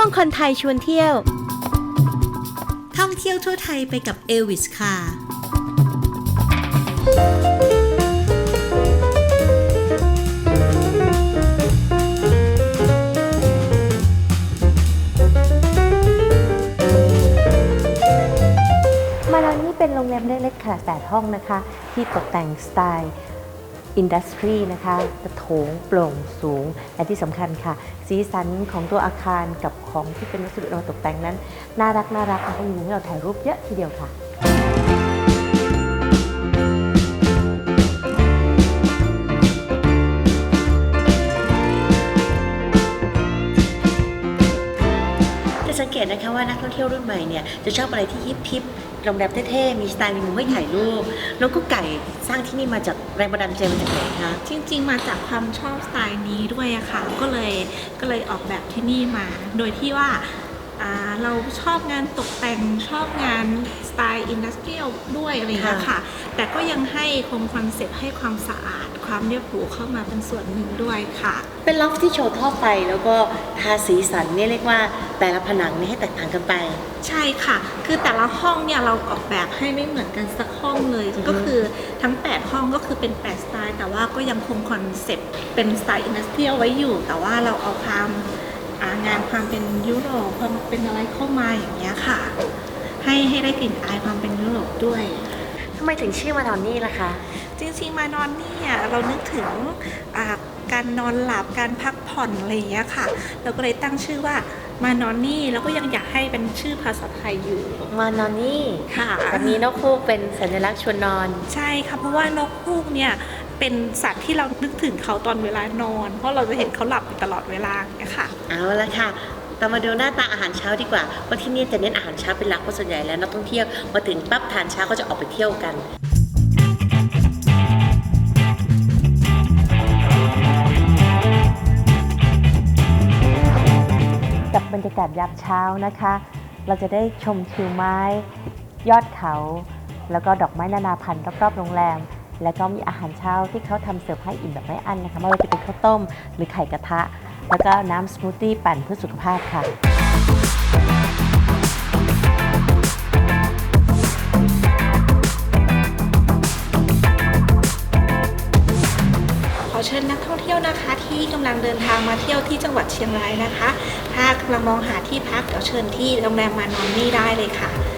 ช่วงคนไทยชวนเที่ยว ท่องเที่ยวทั่วไทยไปกับเอลวิสค่ะ มานอนนี่เป็นโรงแรมเล็กๆขนาด8ห้องนะคะ ที่ตกแต่งสไตล์ อินดัสทรีนะคะกระโถงโปร่งสูง และที่สำคัญค่ะ สีสันของตัวอาคารกับของที่เป็นวัสดุเราตกแต่งนั้น น่ารักน่ารักนะคะมีให้เราถ่ายรูปเยอะทีเดียวค่ะ สังเกตนะคะว่านักท่องเที่ยวรุ่นใหม่เนี่ยจะชอบอะไรที่ฮิปฮิปโรงแรมเท่ๆ มีสไตล์มีมุมให้ถ่ายรูป แล้วก็ไก่สร้างที่นี่มาจากแรงบันดาลใจมาจากไหนคะ จริงๆ มาจากความชอบสไตล์นี้ด้วยอะค่ะ ก็เลยก็เลยออกแบบที่นี่มา โดยที่ว่าอ่า เราชอบงานตกแต่งชอบงานสไตล์อินดัสเทรียลด้วยอะไรอย่างเงี้ยค่ะ แต่ก็ยังให้คงคอนเซ็ปต์ให้ความสะอาดความเรียบหรูเข้ามาเป็นส่วนหนึ่งด้วยค่ะ เป็นล็อบที่โชว์ท่อไฟแล้วก็ทาสีสันเนี่ยเรียกว่าแต่ละผนังเนี่ยให้แตกต่างกันไป ใช่ค่ะ คือแต่ละห้องเนี่ยเราออกแบบให้ไม่เหมือนกันสักห้องเลย ก็คือทั้ง 8 ห้องก็คือเป็น 8 สไตล์ แต่ว่าก็ยังคงคอนเซ็ปต์เป็นสไตล์อินดัสเทรียลไว้อยู่ แต่ว่าเราเอาความ อ่างานความเป็นยุโรปความเป็นอะไรเข้ามาอย่างเงี้ยค่ะ ให้ให้ได้กลิ่นอายความเป็นยุโรปด้วย ทำไมถึงชื่อมานอนนี่ล่ะคะ จริงๆมานอนนี่อะเรานึกถึงอ่าการนอนหลับการพักผ่อนอะไรอย่างเงี้ยค่ะ เราก็เลยตั้งชื่อว่ามานอนนี่แล้วก็ยังอยากให้เป็นชื่อภาษาไทยอยู่ มานอนนี่ค่ะแบบนี้นกคู่เป็นสัญลักษณ์ชวนนอน ใช่ค่ะเพราะว่านกฮูกเนี่ย เป็นสัตว์ที่เรานึกถึงเขาตอนเวลานอน เพราะเราจะเห็นเขาหลับอยู่ตลอดเวลาอย่างเงี้ยค่ะ เอาละค่ะเรามาดูหน้าตาอาหารเช้าดีกว่าว่าที่นี่จะเน้นอาหารเช้าเป็นหลักเพราะส่วนใหญ่แล้วนักท่องเที่ยวมาถึงปั๊บทานเช้าก็จะออกไปเที่ยวกันกับบรรยากาศยามเช้านะคะ เราจะได้ชมทิวไม้ ยอดเขา แล้วก็ดอกไม้นานาพันธุ์รอบๆโรงแรม แล้วก็มีอาหารเช้าที่เขาทำเสิร์ฟให้อิ่มแบบไม่อั้นนะคะไม่ว่าจะเป็นข้าวต้มหรือไข่กระทะ แล้วก็น้ำสมูทตี้ปั่นเพื่อสุขภาพค่ะขอเชิญนักท่องเที่ยวนะคะที่กำลังเดินทางมาเที่ยวที่จังหวัดเชียงรายนะคะ ถ้ากำลังมองหาที่พักเดี๋ยวเชิญที่โรงแรมมานอนนี่ได้เลยค่ะ